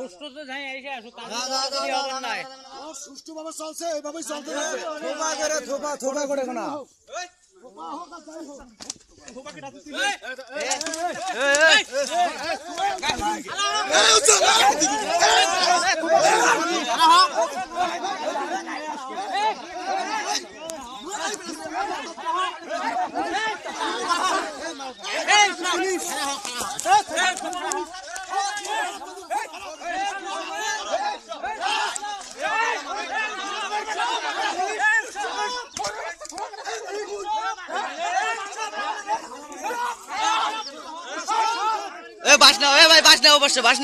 সুস্থ তো যাই এসে আসো কাজ হবে নাই সুষ্ঠু ভাবে চলছে এইভাবেই চলতে থাকবে থোপা করে থোপা থোপা করে কোনা এ বাস নাও এ ভাই বাস নাও অবশ্যই বাস